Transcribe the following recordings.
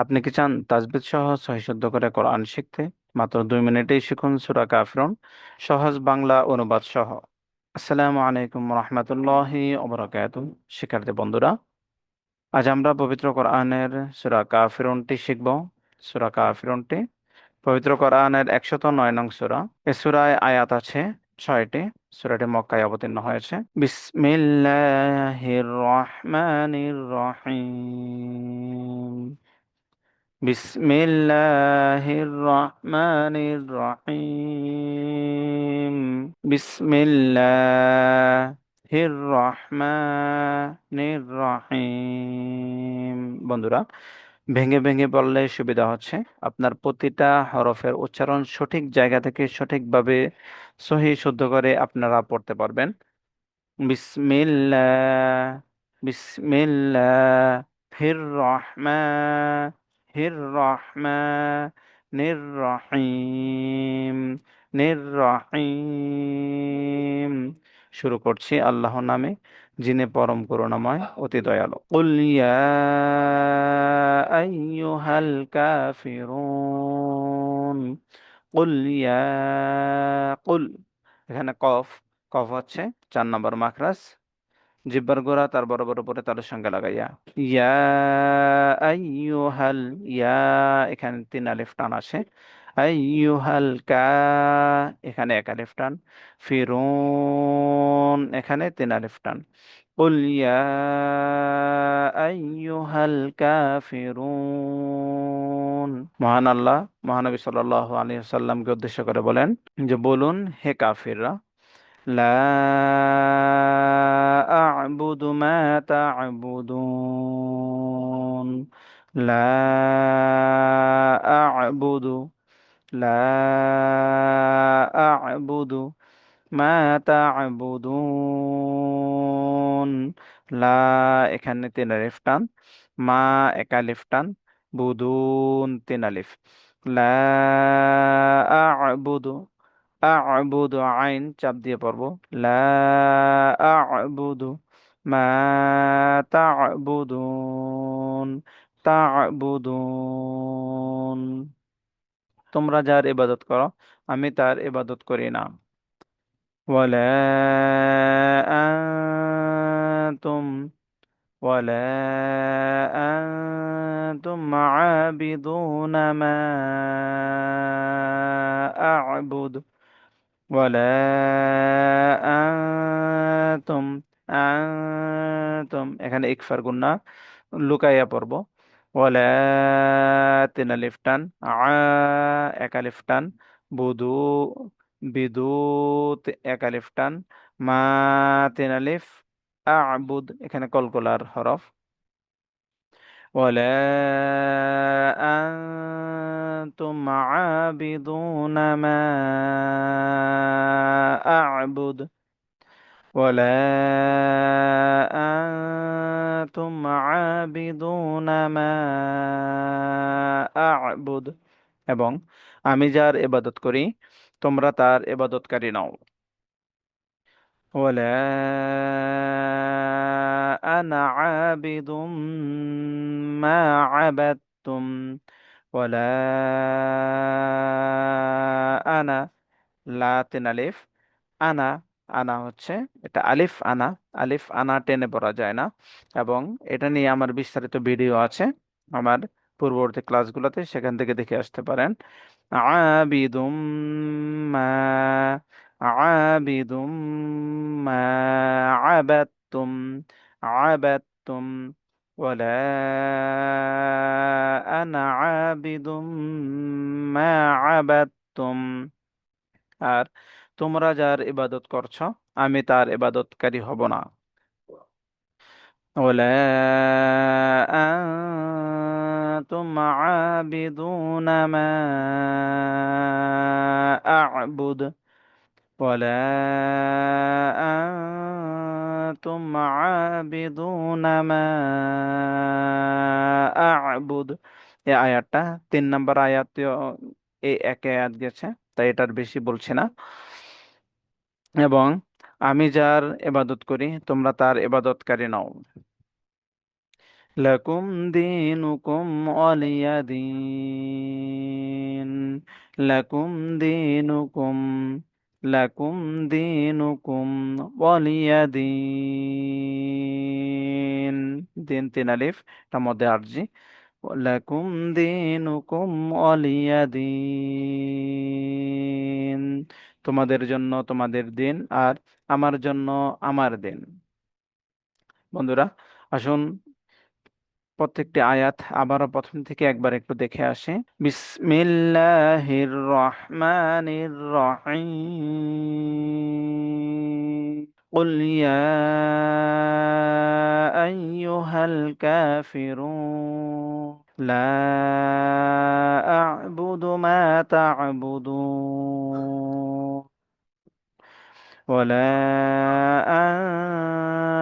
আপনি কি চান তাজবিদ সহ সহি শুদ্ধ করে কোরআন শিখতে? মাত্র দুই মিনিটেই শিখুন সুরা কাফিরুন, সহজ বাংলা অনুবাদ সহ। আসসালামু আলাইকুম রহমতুল্লাহি ওবরাকাতুহ শিক্ষার্থী বন্ধুরা, আজ আমরা পবিত্র কোরআনের সুরা কাফিরুনটি শিখব। সুরা কাফিরুনটি পবিত্র কোরআনের একশত নয় নং সুরা। এ সুরায় আয়াত আছে ছয়টি। সুরাটি মক্কায় অবতীর্ণ হয়েছে। বিসমিল্লাহির রহমানির রহিম। بسم الله الرحمن الرحيم بسم الله الرحمن الرحيم বন্ধুরা ভেঙে ভেঙে বললে সুবিধা হচ্ছে আপনার প্রতিটা হরফের উচ্চারণ সঠিক জায়গা থেকে সঠিকভাবে সহি শুদ্ধ করে আপনারা পড়তে পারবেন বিসমিল্লাহ বিসমিল্লাহ হির রহমান হির রহমানির রহিম শুরু করছি আল্লাহ নামে, যিনি পরম করুণাময়, অতি দয়ালু। কুল ইয়া আইয়ুহাল কাফিরুন। কুল ইয়া, কুল। এখানে কফ কফ হচ্ছে চার নম্বর মাখরাজ। জিব্বার গোড়া তার বরাবর উপরে তাদের সঙ্গে লাগাইয়া ইয়া আইয়ুহাল ইয়া এখানে তিন আলিফ টান আসে আইয়ুহাল কা এখানে এক আলিফ টান ফিরুন এখানে তিন আলিফ টান قل يا أيها الكافرون মহান আল্লাহ মহানবী সাল্লাল্লাহু আলাইহি ওয়াসাল্লামকে উদ্দেশ্য করে বলেন যে বলুন হে কাফিররা لا أعبد ما تعبدون لا أعبد لا أعبد ما تعبدون লা এখানে তিন আলিফ টান মা এক আলিফ টান বুদুন তিন আলিফ লা আ'বুদু আ'বুদু আইন চাপ দিয়ে পড়ব। লা আ'বুদু মা তা'বুদুন তা'বুদুন। তোমরা যার ইবাদত করো, আমি তার ইবাদত করি না। ওয়ালা আনতুম ওয়ালা আনতুম আবিদুনা মা আ'বুদু। ولا আনতুম আনতুম এখানে ইকফার গুন্না লুকাইয়া পড়ব ওয়ালা তিন আলিফ টান আ এক আলিফ টান বুদু বিদুত এক আলিফ টান মা তিন আলিফ আবুদ এখানে কলকলার হরফ ولا أنتم عابدون ما أعبد ولا أنتم عابدون ما أعبد এবং আমি যার ইবাদত করি তোমরা তার ইবাদতকারী নও ولا أنا عابد ما عبدتم ولا أنا লাতিন আলিফ আনা আনা হচ্ছে এটা আলিফ আনা আলিফ আনা টেনে পড়া যায় না এবং এটা নিয়ে আমার বিস্তারিত ভিডিও আছে আমার পূর্ববর্তী ক্লাসগুলোতে সেখান থেকে দেখে আসতে পারেন আবিদুম মা عابد ما عبدتم عبدتم ولا أنا عابد ما عبدتم আর তোমরা যার ইবাদত করছো আমি তার ইবাদতকারী হব না ولا أنتم عابدون ما أعبد ولا أنتم عابدون ما أعبد এই আয়াতটা তিন নম্বর আয়াত এই একে আয়াত গেছে তাই এটার বেশি বলছি না এবং আমি যার ইবাদত করি তোমরা তার ইবাদতকারী নও লাকুম দীনুকুম ওয়ালিয়া দীন লাকুম দীনুকুম লাকুম দীনুকুম ওয়ালিয়া দীন তিন আলিফ, তার মধ্যে আরজি লাকুম দীনুকুম ওয়ালিয়া দীন তোমাদের জন্য তোমাদের দিন আর আমার জন্য আমার দিন। বন্ধুরা, আসুন প্রত্যেকটি আয়াত আবারও প্রথম থেকে একবার একটু দেখে আসি বিসমিল্লাহির রহমানির রহিম قل يا أيها الكافرون لا أعبد ما تعبدون ولا أنتم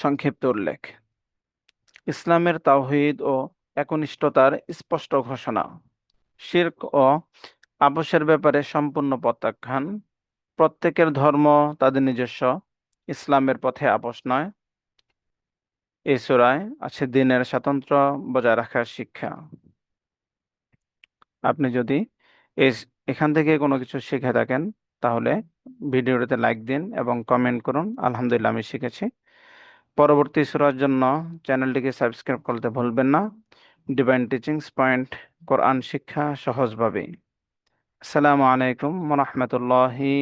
সংক্ষিপ্ত উল্লেখ। ইসলামের তাওহিদ ও একনিষ্ঠতার স্পষ্ট ঘোষণা। শিরক ও আপোষের ব্যাপারে সম্পূর্ণ প্রত্যাখ্যান। প্রত্যেকের ধর্ম তাদের নিজস্ব, ইসলামের পথে আপোষ নয়। এই সূরায় আছে দিনের স্বাতন্ত্র্য বজায় রাখার শিক্ষা। আপনি যদি এখান থেকে কোনো কিছু শিখে থাকেন, তাহলে ভিডিওটিতে লাইক দিন এবং কমেন্ট করুন। আলহামদুলিল্লাহ, আমি শিখেছি। পরবর্তী সুরার জন্য চ্যানেলটিকে সাবস্ক্রাইব করতে ভুলবেন না। ডিভাইন টিচিংস পয়েন্ট কোরআন শিক্ষা সহজভাবে। আসসালামু আলাইকুম রহমতুল্লাহি